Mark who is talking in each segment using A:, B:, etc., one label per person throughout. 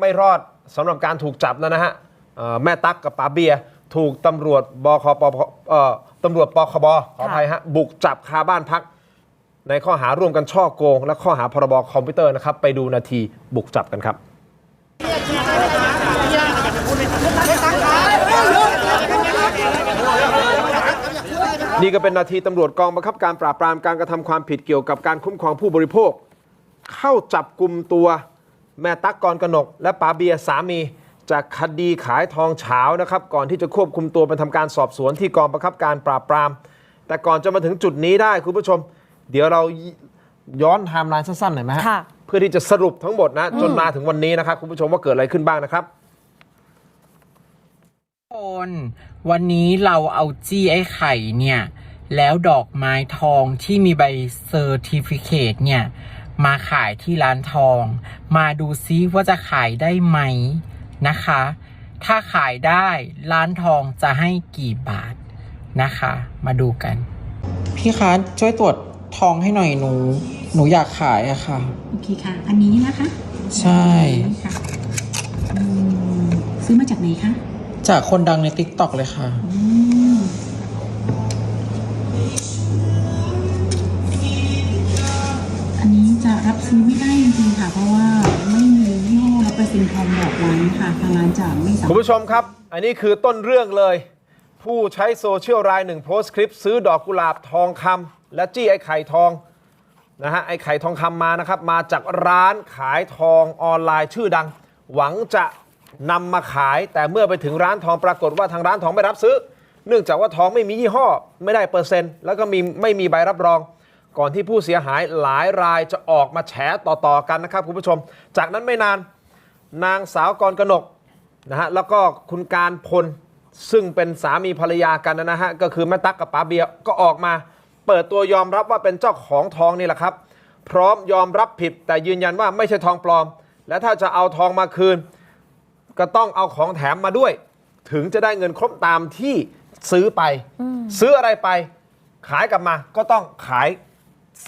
A: ไม่รอดสำหรับการถูกจับแล้วนะฮะเอ่อแม่ตั๊กกับป๋าเบียร์ถูกตำรวจบคปพเอ่อตำรวจปคบขออภัยฮะบุกจับคาบ้านพัก ในข้อหาร่วมกันช่อโกง และข้อหาพรบคอมพิวเตอร์นะครับ ไปดูนาทีบุกจับกันครับนี่ก็เป็นนาทีตำรวจกองบังคับการปราบปรามการกระทำความผิดเกี่ยวกับการคุ้มครองผู้บริโภค เข้าจับกลุ่มตัว แม่ตั๊กกรกนก และป๋าเบียร์สามีจากคดีขายทองเฉานะครับ ก่อนที่จะควบคุมตัวไปทำการสอบสวนที่กองบังคับการปราบปราม แต่ก่อนจะมาถึงจุดนี้ได้คุณผู้ชม เดี๋ยวเราย้อนไทม์ไลน์สั้นๆหน่อยไหมฮะ
B: ค่ะ
A: เพื่อที่จะสรุปทั้งหมดนะ จนมาถึงวันนี้นะครับ คุณผู้ชมว่าเกิดอะไรขึ้นบ้างนะครับ
C: คนวันนี้เราเอาจี้ไอ้ไข่เนี่ย แล้วดอกไม้ทองที่มีใบเซอร์ติฟิเคตเนี่ย มาขายที่ร้านทอง มาดูซิว่าจะขายได้ไหมนะคะ ถ้าขายได้ร้านทองจะให้กี่บาทนะคะ มาดูกัน พี่คะช่วยตรวจทองให้หน่อยหนู หนูอยากขายอะค่ะ
D: โอเคค่ะ อันนี้นะคะ
C: ใช่
D: ค่ะอืมซื้อมาจากไหนคะ
C: จากคนดังใน t ิ k t o k เลยค่ะ
D: อื รับซื้อไม่ได้จริงๆค่ะ เพราะว่าไม่มียี่ห้อและเปอร์เซ็นต์ทองบอกไว้ค่ะทางร้านจะไม่สา
A: คุณ
D: มารถ
A: ผู้ชมครับ อันนี้คือต้นเรื่องเลย ผู้ใช้โซเชียลรายหนึ่งโพสต์คลิป ซื้อดอกกุหลาบทองคำและจี้ไอ้ไข่ทองนะฮะไอ้ไข่ทองคำมานะครับ มาจากร้านขายทองออนไลน์ชื่อดัง หวังจะนำมาขายแต่เมื่อไปถึงร้านทองปรากฏว่าทางร้านทองไม่รับซื้อ เนื่องจากว่าทองไม่มียี่ห้อ ไม่ได้เปอร์เซ็นต์ แล้วก็มีไม่มีใบรับรอง ก่อนที่ผู้เสียหายหลายรายจะออกมาแฉต่อๆกันนะครับคุณผู้ชม จากนั้นไม่นานนางสาวกรกนกนะฮะแล้วก็คุณการพลซึ่งเป็นสามีภรรยากันนะฮะก็คือแม่ตั๊กกับป๋าเบียร์ก็ออกมาเปิดตัวยอมรับว่าเป็นเจ้าของทองนี่แหละครับ พร้อมยอมรับผิดแต่ยืนยันว่าไม่ใช่ทองปลอม และถ้าจะเอาทองมาคืน ก็ต้องเอาของแถมมาด้วย ถึงจะได้เงินครบตามที่ซื้อไป ซื้ออะไรไป ขายกลับมาก็ต้องขาย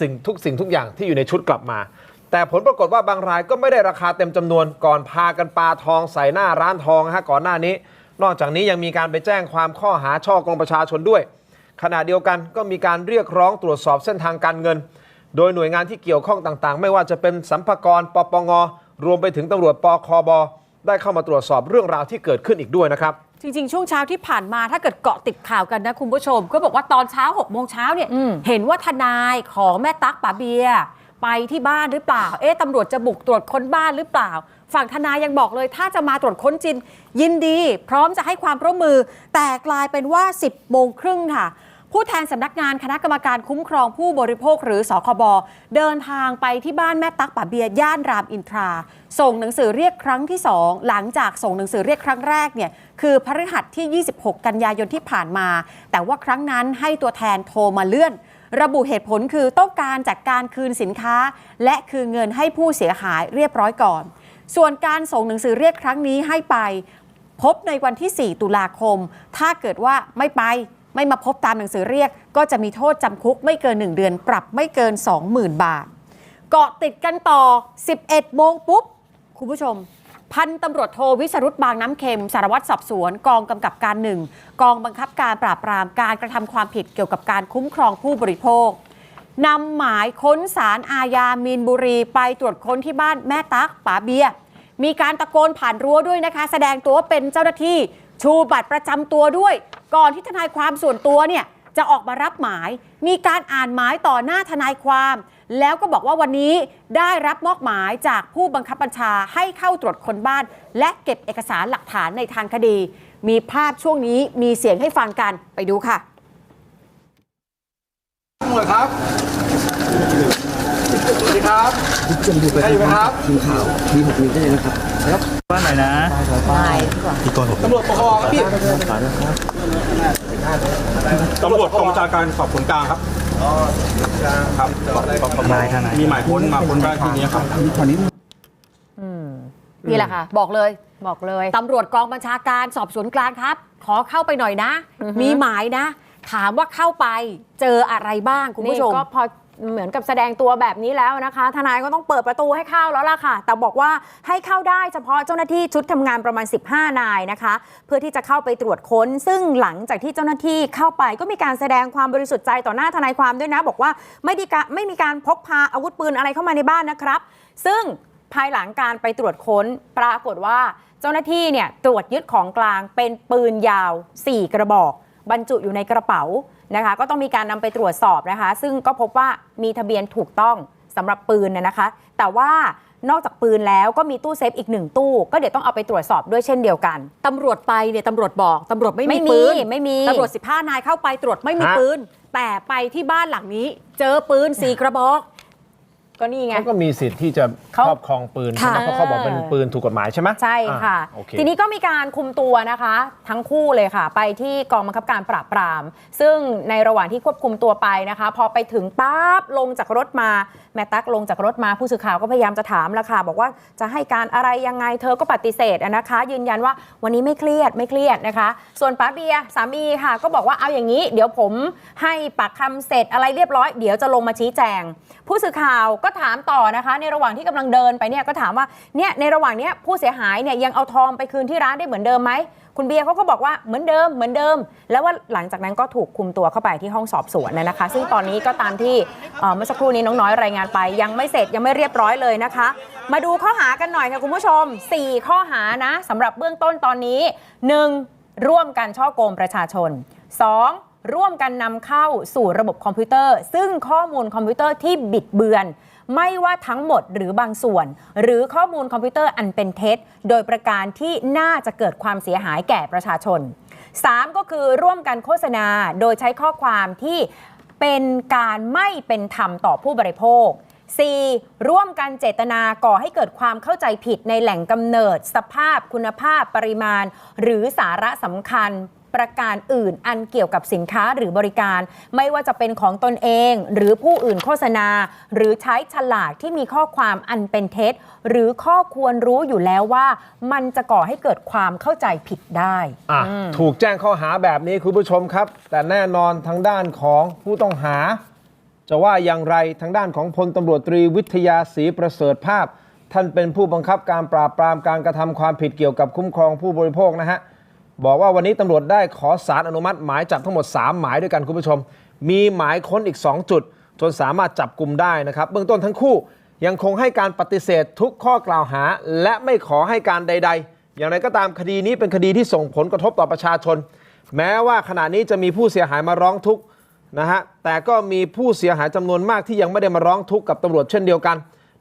A: สิ่งทุกสิ่งทุกอย่างที่อยู่ในชุดกลับมา แต่ผลปรากฏว่าบางรายก็ไม่ได้ราคาเต็มจำนวนก่อนพากันปาทองใส่หน้าร้านทองฮะก่อนหน้านี้ นอกจากนี้ยังมีการไปแจ้งความข้อหาช่อกงประชาชนด้วย ขณะเดียวกันก็มีการเรียกร้องตรวจสอบเส้นทางการเงิน โดยหน่วยงานที่เกี่ยวข้องต่างๆ ไม่ว่าจะเป็นสัมภากรปปงรวมไปถึงตำรวจปคบได้เข้ามาตรวจสอบเรื่องราวที่เกิดขึ้นอีกด้วยนะครับ
B: จริง ๆ ช่วงเช้าที่ผ่านมาถ้าเกิดเกาะติดข่าวกันนะคุณผู้ชม ก็บอกว่าตอนเช้า6โมงเช้าเนี่ยเห็นว่าทนายของแม่ตั๊กป๋าเบียร์ไปที่บ้านหรือเปล่า เอ๊ะตำรวจจะบุกตรวจค้นบ้านหรือเปล่า ฝั่งทนายยังบอกเลย ถ้าจะมาตรวจค้นจริงยินดี พร้อมจะให้ความร่วมมือ แต่กลายเป็นว่า 10โมงครึ่งค่ะ ผู้แทนสำนักงานคณะกรรมการคุ้มครองผู้บริโภคหรือสคบเดินทางไปที่บ้านแม่ตักป๋าเบียย่านรามอินทรา ส่งหนังสือเรียกครั้งที่ 2 หลังจากส่งหนังสือเรียกครั้งแรกเนี่ยคือพฤหัสที่ 26 กันยายนที่ผ่านมา แต่ว่าครั้งนั้นให้ตัวแทนโทรมาเลื่อน ระบุเหตุผลคือต้องการจัดการคืนสินค้า และคืนเงินให้ผู้เสียหายเรียบร้อยก่อน ส่วนการส่งหนังสือเรียกครั้งนี้ให้ไปพบในวันที่ 4 ตุลาคม ถ้าเกิดว่าไม่ไป ไม่มาพบตามหนังสือเรียก ก็จะมีโทษจำคุกไม่เกิน 1 เดือน ปรับไม่เกิน 20,000 บาท เกาะติดกันต่อ 11 โมงปุ๊บ คุณผู้ชม พันตำรวจโทวิสรุตบางน้ำเค็ม สารวัตรสอบสวน กองกำกับการหนึ่งกองบังคับการปราบปรามการกระทำความผิดเกี่ยวกับการคุ้มครองผู้บริโภคนำหมายค้นสารอาญามีนบุรีไปตรวจค้นที่บ้านแม่ตั๊กป๋าเบีย มีการตะโกนผ่านรั้วด้วยนะคะ แสดงตัวเป็นเจ้าหน้าที่ชูบัตรประจำตัวด้วย ก่อนที่ทนายความส่วนตัวเนี่ยจะออกมารับหมาย มีการอ่านหมายต่อหน้าทนายความ แล้วก็บอกว่าวันนี้ได้รับมอบหมายจากผู้บังคับบัญชาให้เข้าตรวจคนบ้าน และเก็บเอกสารหลักฐานในทางคดี มีภาพช่วงนี้มีเสียงให้ฟังกันไปดูค่ะ
E: ตำรวจครับสวัสดีครับใครอยู่ไหมครับ
F: ทีมข่าวทีหกนิ้วได้เลยนะครับ
E: บ้านไหนนะตำรวจปคครับพี่
G: ตำรวจกองบัญชาการสอบสวนกลางครับครับมีหมายค้นมาค้นบ้านที่นี้ครับ
B: นี่แหละค่ะ บอกเลย
H: บอกเลย
B: ตำรวจกองบัญชาการสอบสวนกลางครับ ขอเข้าไปหน่อยนะ มีหมายนะ ถามว่าเข้าไปเจออะไรบ้างคุณ
H: นี่
B: ผู้ชม
H: ก็พอ เหมือนกับแสดงตัวแบบนี้แล้วนะคะ ทนายก็ต้องเปิดประตูให้เข้าแล้วล่ะค่ะ แต่บอกว่าให้เข้าได้เฉพาะเจ้าหน้าที่ชุดทำงานประมาณ 15 นายนะคะ เพื่อที่จะเข้าไปตรวจค้น ซึ่งหลังจากที่เจ้าหน้าที่เข้าไปก็มีการแสดงความบริสุทธิ์ใจต่อหน้าทนายความด้วยนะ บอกว่าไม่ได้การไม่มีการพกพาอาวุธปืนอะไรเข้ามาในบ้านนะครับ ซึ่งภายหลังการไปตรวจค้นปรากฏว่าเจ้าหน้าที่เนี่ยตรวจยึดของกลางเป็นปืนยาว 4 กระบอก บรรจุอยู่ในกระเป๋า นะคะ ก็ต้องมีการนำไปตรวจสอบนะคะ ซึ่งก็พบว่ามีทะเบียนถูกต้องสำหรับปืนนะนะคะ แต่ว่านอกจากปืนแล้วก็มีตู้เซฟอีกหนึ่งตู้ ก็เดี๋ยวต้องเอาไปตรวจสอบด้วยเช่นเดียวกัน
B: ตำรวจไปเนี่ยตำรวจบอกตำรวจไม่
H: ไม่
B: มี
H: มี
B: ปืน
H: ไม่มี
B: ตำรวจ 15 นายเข้าไปตรวจไม่มี
A: ฮะ
B: ปืน แต่ไปที่บ้านหลังนี้ เจอปืนสี่กระบอก
H: ก็นี่ไง
A: เขาก็มีสิทธิ์ที่จะค
H: เขา
A: รอบครองปืนใช่ไหม
H: ค่ะ
A: เพราะเขาบอกเป็นปืนถูกกฎหมายใช่ไหม
H: ใช่ค่ะ
A: อ่าโอเค
H: ทีนี้ก็มีการคุมตัวนะคะ ทั้งคู่เลยค่ะ ไปที่กองบังคับการปราบปราม ซึ่งในระหว่างที่ควบคุมตัวไปนะคะ พอไปถึงปั๊บลงจากรถมาแม่ตั๊กลงจากรถมาผู้สื่อข่าวก็พยายามจะถามแล้วค่ะ บอกว่าจะให้การอะไรยังไงเธอก็ปฏิเสธอะนะคะ ยืนยันว่าวันนี้ไม่เครียดไม่เครียดนะคะ ส่วนป้าเบียร์สามีค่ะ ก็บอกว่าเอาอย่างนี้ เดี๋ยวผมให้ปากคำเสร็จอะไรเรียบร้อยเดี๋ยวจะลงมาชี้แจง ผู้สื่อข่าวก็ก็ถามต่อนะคะ ในระหว่างที่กำลังเดินไปเนี่ยก็ถามว่าเนี่ยในระหว่างเนี้ยผู้เสียหายเนี่ยยังเอาทองไปคืนที่ร้านได้เหมือนเดิมไหมคุณเบียร์เขาก็บอกว่าเหมือนเดิมเหมือนเดิม แล้วว่าหลังจากนั้นก็ถูกคุมตัวเข้าไปที่ห้องสอบสวนนะคะ ซึ่งตอนนี้ก็ตามที่เอ่อเมื่อสักครู่นี้น้องน้อยรายงานไป ยังไม่เสร็จยังไม่เรียบร้อยเลยนะคะ มาดูข้อหากันหน่อยค่ะคุณผู้ชม 4 ข้อหานะสำหรับเบื้องต้นตอนนี้ 1. ร่วมกันช่อโกงประชาชน 2. ร่วมกันนำเข้าสู่ระบบคอมพิวเตอร์ ซึ่งข้อมูลคอมพิวเตอร์ที่บิดเบือน ไม่ว่าทั้งหมดหรือบางส่วน หรือข้อมูลคอมพิวเตอร์อันเป็นเท็จ โดยประการที่น่าจะเกิดความเสียหายแก่ประชาชน 3. ก็คือร่วมกันโฆษณาโดยใช้ข้อความที่เป็นการไม่เป็นธรรมต่อผู้บริโภค 4. ร่วมกันเจตนาก่อให้เกิดความเข้าใจผิดในแหล่งกำเนิด สภาพคุณภาพปริมาณ หรือสาระสำคัญประการอื่นอันเกี่ยวกับสินค้าหรือบริการ ไม่ว่าจะเป็นของตนเอง หรือผู้อื่นโฆษณา หรือใช้ฉลากที่มีข้อความอันเป็นเท็จ หรือข้อควรรู้อยู่แล้วว่า มันจะก่อให้เกิดความเข้าใจผิดได้
A: อะถูกแจ้งข้อหาแบบนี้คุณผู้ชมครับ แต่แน่นอนทางด้านของผู้ต้องหา จะว่าอย่างไรทางด้านของพลตำรวจตรีวิทยาศรีประเสริฐภาพ ท่านเป็นผู้บังคับการปราบปรามการกระทำความผิดเกี่ยวกับคุ้มครองผู้บริโภคนะฮะ บอกว่าวันนี้ตำรวจได้ขอสารอนุมัติหมายจับทั้งหมด 3 หมายด้วยกันคุณผู้ชม มีหมายค้นอีก 2 จุด จนสามารถจับกลุ่มได้นะครับ เบื้องต้นทั้งคู่ยังคงให้การปฏิเสธทุกข้อกล่าวหา และไม่ขอให้การใด ๆ อย่างไรก็ตามคดีนี้เป็นคดีที่ส่งผลกระทบต่อประชาชน แม้ว่าขณะนี้จะมีผู้เสียหายมาร้องทุกข์นะฮะแต่ก็มีผู้เสียหายจำนวนมากที่ยังไม่ได้มาร้องทุกข์กับตำรวจเช่นเดียวกัน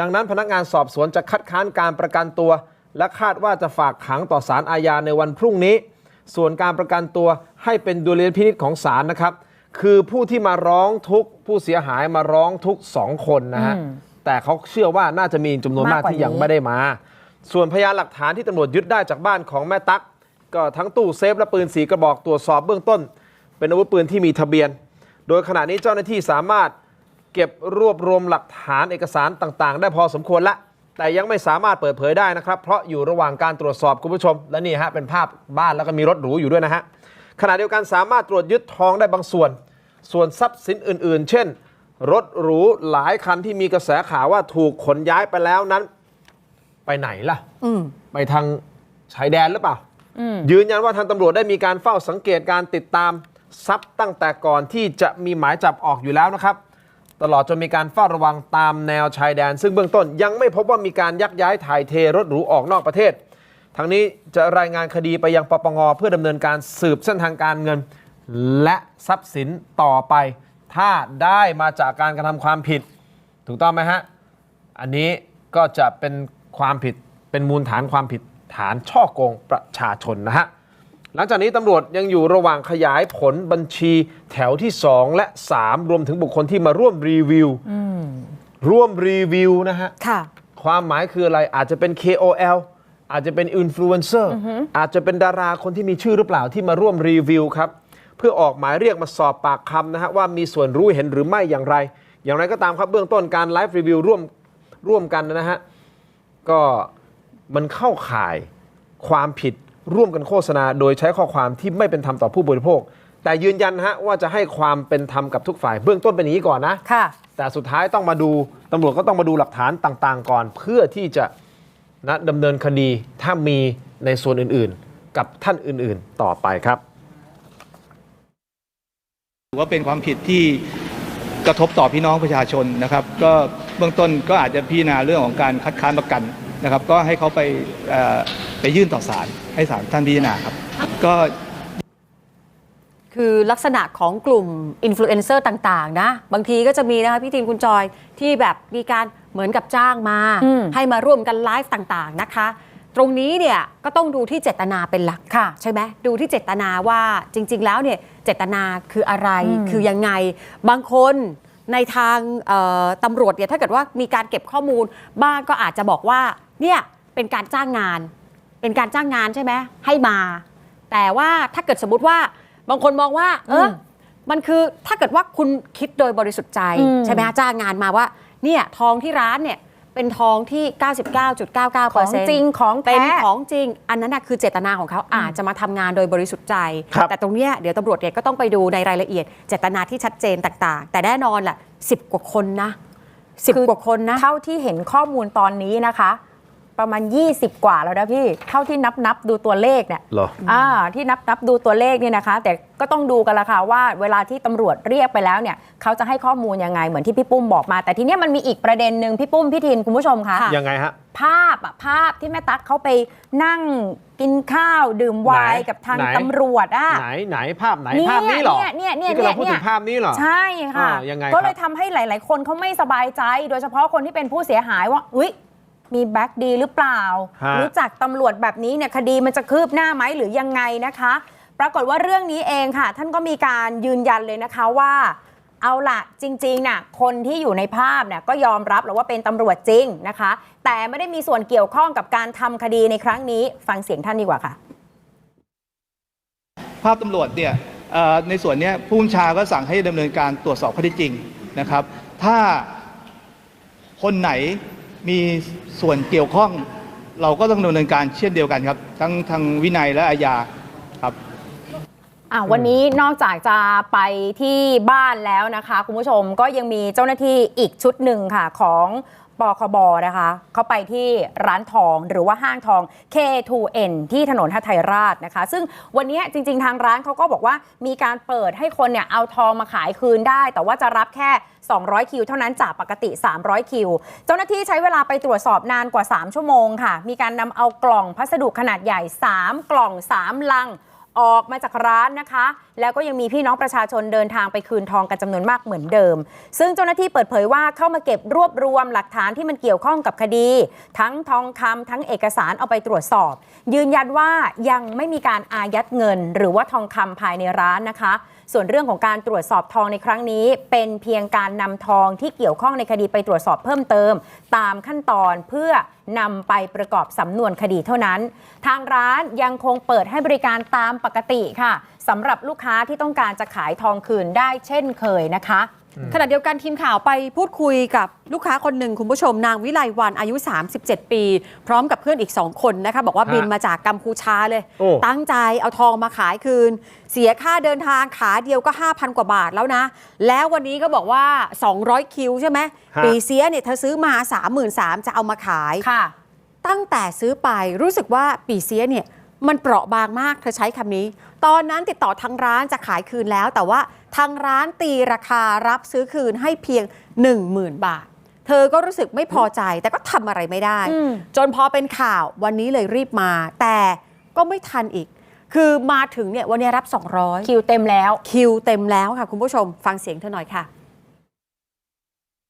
A: ดังนั้นพนักงานสอบสวนจะคัดค้านการประกันตัว และคาดว่าจะฝากขังต่อศาลอาญาในวันพรุ่งนี้ ส่วนการประกันตัวให้เป็นดุลยพินิจของศาลนะครับ คือผู้ที่มาร้องทุกข์ผู้เสียหายมาร้องทุกข์สองคนนะฮะแต่เขาเชื่อว่าน่าจะมีจำนวนมาก
H: มากกว่า
A: ที่ยัง
H: นี้
A: ไม่ได้มา ส่วนพยานหลักฐานที่ตำรวจยึดได้จากบ้านของแม่ตั๊กก็ทั้งตู้เซฟและปืนสีกระบอกตรวจสอบเบื้องต้น เป็นอาวุธปืนที่มีทะเบียน โดยขณะนี้เจ้าหน้าที่สามารถเก็บรวบรวมหลักฐานเอกสารต่าง ๆ ได้พอสมควรละ แต่ยังไม่สามารถเปิดเผยได้นะครับ เพราะอยู่ระหว่างการตรวจสอบคุณผู้ชม และนี่ฮะเป็นภาพบ้านแล้วก็มีรถหรูอยู่ด้วยนะฮะขณะเดียวกันสามารถตรวจยึดทองได้บางส่วน ส่วนทรัพย์สินอื่น ๆ เช่น รถหรูหลายคันที่มีกระแสข่าวว่าถูกขนย้ายไปแล้วนั้น ไปไหนล่ะ
B: อืม
A: ไปทางชายแดนหรือเปล่ายืนยันว่าทางตำรวจได้มีการเฝ้าสังเกตการติดตามทรัพย์ตั้งแต่ก่อนที่จะมีหมายจับออกอยู่แล้วนะครับ ตลอดจนมีการเฝ้าระวังตามแนวชายแดน ซึ่งเบื้องต้นยังไม่พบว่ามีการยักย้ายถ่ายเทรถหรูออกนอกประเทศ ทั้งนี้จะรายงานคดีไปยังปปงเพื่อดำเนินการสืบเส้นทางการเงิน และทรัพย์สินต่อไป ถ้าได้มาจากการกระทำความผิด ถูกต้องไหมฮะ อันนี้ก็จะเป็นความผิดเป็นมูลฐานความผิดฐานช่อโกงประชาชนนะฮะ หลังจากนี้ตำรวจยังอยู่ระหว่างขยายผลบัญชีแถวที่ 2 และ 3 รวมถึงบุคคลที่มาร่วมรีวิวร่วมรีวิวนะฮะ
B: ค่ะ
A: ความหมายคืออะไรอาจจะเป็น KOL อาจจะเป็นอินฟลูเอนเซอร์อาจจะเป็นดาราคนที่มีชื่อหรือเปล่าที่มาร่วมรีวิวครับ เพื่อออกหมายเรียกมาสอบปากคำนะฮะว่ามีส่วนรู้เห็นหรือไม่อย่างไร อย่างไรก็ตามครับเบื้องต้นการไลฟ์รีวิวร่วมร่วมกันนะฮะก็มันเข้าข่ายความผิด ร่วมกันโฆษณา โดยใช้ข้อความที่ไม่เป็นธรรมต่อผู้บริโภค แต่ยืนยันนะฮะว่าจะให้ความเป็นธรรมกับทุกฝ่าย เบื้องต้นเป็นอย่างนี้ก่อนนะ
B: ค่ะ
A: แต่สุดท้ายต้องมาดูตำรวจก็ต้องมาดูหลักฐานต่างๆ ก่อน เพื่อที่จะนะดำเนินคดีถ้ามีในส่วนอื่นๆ กับท่านอื่นๆต่อไปครับ
I: ถือว่าเป็นความผิดที่กระทบต่อพี่น้องประชาชนนะครับ ก็เบื้องต้นก็อาจจะพิจารณาเรื่องของการคัดค้านประกัน นะครับก็ให้เขาไปเอ่อไปยื่นต่อศาลให้ศาลท่านพิจารณาครับก็
B: คือลักษณะของกลุ่มอินฟลูเอนเซอร์ต่างๆ นะ บางทีก็จะมีนะคะพี่ทีนคุณจอยที่แบบมีการเหมือนกับจ้างมา
H: อืม
B: ให้มาร่วมกันไลฟ์ต่างๆนะคะ ตรงนี้เนี่ยก็ต้องดูที่เจตนาเป็นหลัก
H: ค่ะ
B: ใช่ไหมดูที่เจตนาว่าจริง ๆ แล้วเนี่ยเจตนาคืออะไร
H: อืม
B: คือยังไง บางคนในทางเอ่อตำรวจเนี่ยถ้าเกิดว่ามีการเก็บข้อมูลบ้างก็อาจจะบอกว่า เนี่ยเป็นการจ้างงาน เป็นการจ้างงานใช่ไหมให้มา แต่ว่าถ้าเกิดสมมติว่าบางคนมองว่า เออ
H: ม
B: มันคือถ้าเกิดว่าคุณคิดโดยบริสุทธิ์ใจ
H: อืม
B: ใช่ไหมคะจ้างงานมาว่า เนี่ยทองที่ร้านเนี่ยเป็นทองที่ 99.99%
H: ของจริงของ
B: เป็น
H: แท้
B: ของจริง อันนั้นนะคือเจตนาของเขาอาจจะมาทำงานโดยบริสุทธิ์ใจ
A: ครับ
B: แต่ตรงเนี้ยเดี๋ยวตำรวจเนี่ยก็ต้องไปดูในรายละเอียด เจตนาที่ชัดเจนต่างๆ แต่แน่นอนแหละสิบกว่าคนนะสิบ
H: คือ
B: กว่าคนนะ
H: เท่าที่เห็นข้อมูลตอนนี้นะคะ ประมาณ 20 กว่าแล้วนะพี่ เท่าที่นับนับดูตัวเลขเนี่ย
A: เหรอ
H: อ่าที่นับนับดูตัวเลขเนี่ยนะคะ แต่ก็ต้องดูกันละค่ะว่าเวลาที่ตำรวจเรียกไปแล้วเนี่ยเขาจะให้ข้อมูลยังไงเหมือนที่พี่ปุ้มบอกมา แต่ทีเนี้ยมันมีอีกประเด็นหนึ่งพี่ปุ้มพี่ทินคุณผู้ชมคะ
B: ค่ะ
A: ยังไงฮะ
H: ภาพอะภาพที่แม่ตั๊กเขาไปนั่งกินข้าวดื่มไวน์
A: ไหน
H: กับทาง
A: ไหน
H: ตำรวจอะ
A: ไหนไหนภาพไหน
H: เนี่ย
A: ภาพนี้เหรอ
H: เนี่ยเนี่ยเนี่ย
A: ที่กำลังพูด
H: เนี่
A: ถึ
H: ย
A: งภาพนี้เหรอ
H: ใช่ค่ะ
A: อ่ายังไง
H: ก็
A: ครับ
H: เลยทำให้หลาย ๆ คนเขาไม่สบายใจ โดยเฉพาะคนที่เป็นผู้เสียหายว่าอุ้ย มีแบ็กดีหรือเปล่า
A: ฮะ
H: รู้จักตำรวจแบบนี้เนี่ยคดีมันจะคืบหน้าไหมหรือยังไงนะคะ ปรากฏว่าเรื่องนี้เองค่ะ ท่านก็มีการยืนยันเลยนะคะว่า เอาล่ะจริงๆน่ะคนที่อยู่ในภาพเนี่ยก็ยอมรับแล้วว่าเป็นตำรวจจริงนะคะ แต่ไม่ได้มีส่วนเกี่ยวข้องกับการทำคดีในครั้งนี้ ฟังเสียงท่านดีกว่าค่ะ
I: ภาพตำรวจเนี่ยเอ่อในส่วนเนี้ยผู้บัญชาก็สั่งให้ดำเนินการตรวจสอบข้อเท็จจริงนะครับ ถ้าคนไหน มีส่วนเกี่ยวข้อง เราก็ต้องดำเนินการเช่นเดียวกันครับ ทั้งทางวินัยและอาญาครับ
H: อะวันนี้นอกจากจะไปที่บ้านแล้วนะคะ คุณผู้ชมก็ยังมีเจ้าหน้าที่อีกชุดหนึ่งค่ะของ ปคบนะคะ เขาไปที่ร้านทองหรือว่าห้างทอง K2N ที่ถนนทัไทยราชนะคะ ซึ่งวันนี้จริง ๆ ทางร้านเขาก็บอกว่ามีการเปิดให้คนเนี่ยเอาทองมาขายคืนได้ แต่ว่าจะรับแค่ 200 คิว เท่านั้นจากปกติ 300 คิว เจ้าหน้าที่ใช้เวลาไปตรวจสอบนานกว่า 3 ชั่วโมงค่ะ มีการนำเอากล่องพัสดุขนาดใหญ่ 3 กล่อง 3 ลัง ออกมาจากร้านนะคะ แล้วก็ยังมีพี่น้องประชาชนเดินทางไปคืนทองกันจำนวนมากเหมือนเดิม ซึ่งเจ้าหน้าที่เปิดเผยว่าเข้ามาเก็บรวบรวมหลักฐานที่มันเกี่ยวข้องกับคดี ทั้งทองคำทั้งเอกสารเอาไปตรวจสอบ ยืนยันว่ายังไม่มีการอายัดเงิน หรือว่าทองคำภายในร้านนะคะ ส่วนเรื่องของการตรวจสอบทองในครั้งนี้ เป็นเพียงการนำทองที่เกี่ยวข้องในคดีไปตรวจสอบเพิ่มเติม ตามขั้นตอนเพื่อนำไปประกอบสำนวนคดีเท่านั้น ทางร้านยังคงเปิดให้บริการตามปกติค่ะสำหรับลูกค้าที่ต้องการจะขายทองคืนได้เช่นเคยนะคะ
B: ขณะเดียวกันทีมข่าวไปพูดคุยกับลูกค้าคนหนึ่งคุณผู้ชมนางวิไลวันอายุ 37 ปี พร้อมกับเพื่อนอีก 2 คนนะคะ บอกว่า
A: ฮะ
B: บินมาจากกัมพูชาเลย
A: โอ้
B: ตั้งใจเอาทองมาขายคืน เสียค่าเดินทางขาเดียวก็ 5,000 กว่าบาทแล้วนะ แล้ววันนี้ก็บอกว่า 200 คิวใช่ไหม
A: ฮะ
B: ปีเสียเนี่ยเธอซื้อมา 33,000จะเอามาขาย
H: ค่ะ
B: ตั้งแต่ซื้อไปรู้สึกว่าปีเสียเนี่ย มันเปราะบางมากเธอใช้คำนี้ ตอนนั้นติดต่อทางร้านจะขายคืนแล้ว แต่ว่าทางร้านตีราคารับซื้อคืนให้เพียง 10,000 บาท เธอก็รู้สึกไม่พอใจแต่ก็ทำอะไรไม่ได้
H: อืม
B: จนพอเป็นข่าววันนี้เลยรีบมา แต่ก็ไม่ทันอีก คือมาถึงเนี่ยวันนี้รับ 200
H: คิวเต็มแล้ว
B: คิวเต็มแล้วค่ะ คุณผู้ชมฟังเสียงเธอหน่อยค่ะ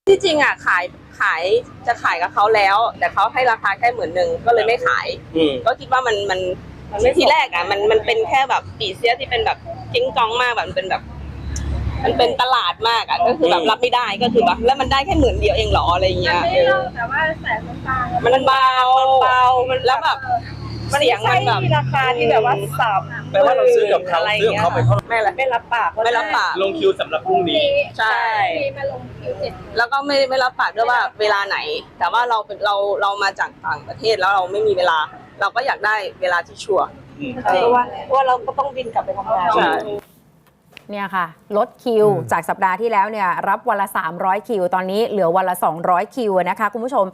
J: ที่จริงอะขายขายจะขายกับเขาแล้ว แต่เขาให้ราคาแค่หมื่นหนึ่งก็เลยไม่ขาย ก็คิดว่ามันมัน ทีแรกอะมันมันเป็นแค่แบบปีเสียที่เป็นแบบจิ้งจองมากแบบมันเป็นแบบ มันเป็นตลาดมากอะก็คือแบบรับไม่ได้ก็คือแบบแล้วมันได้แค่หมื่นเดียวเองเหรออะไรเงี้ย
K: ไม่ได้เล่าแต่ว่าแสนมันบาง
J: มันเบามันเบามันแล้วแบบเสียงมันแบบ
K: ราคาที่แบบว่าสาม
G: แปลว่าเราซื้อกับเขา
K: อะไร
G: ซื้อกับเขาไปเท่าไหร่
J: ไม่ละ
K: ไม่รับปาก
J: ไม่รับปาก
G: ลงคิวสำหรับพรุ่งนี้
J: ใช่
K: มีมาลงคิวเจ็ด
J: แล้วก็ไม่ไม่รับปากด้วยว่าเวลาไหน แต่ว่าเราเป็นเราเรามาจากต่างประเทศแล้วเราไม่มีเวลา เราก็อยากได้เวลาที่ชัวร์
K: เพราะว่าเพราะว่าเราก็ต้องบินกลับไปทำงาน
J: ใช่
H: เนี่ยค่ะ ลดคิวจากสัปดาห์ที่แล้วเนี่ยรับวันละ 300 คิว ตอนนี้เหลือวันละ 200 คิวนะคะ คุณผู้ชม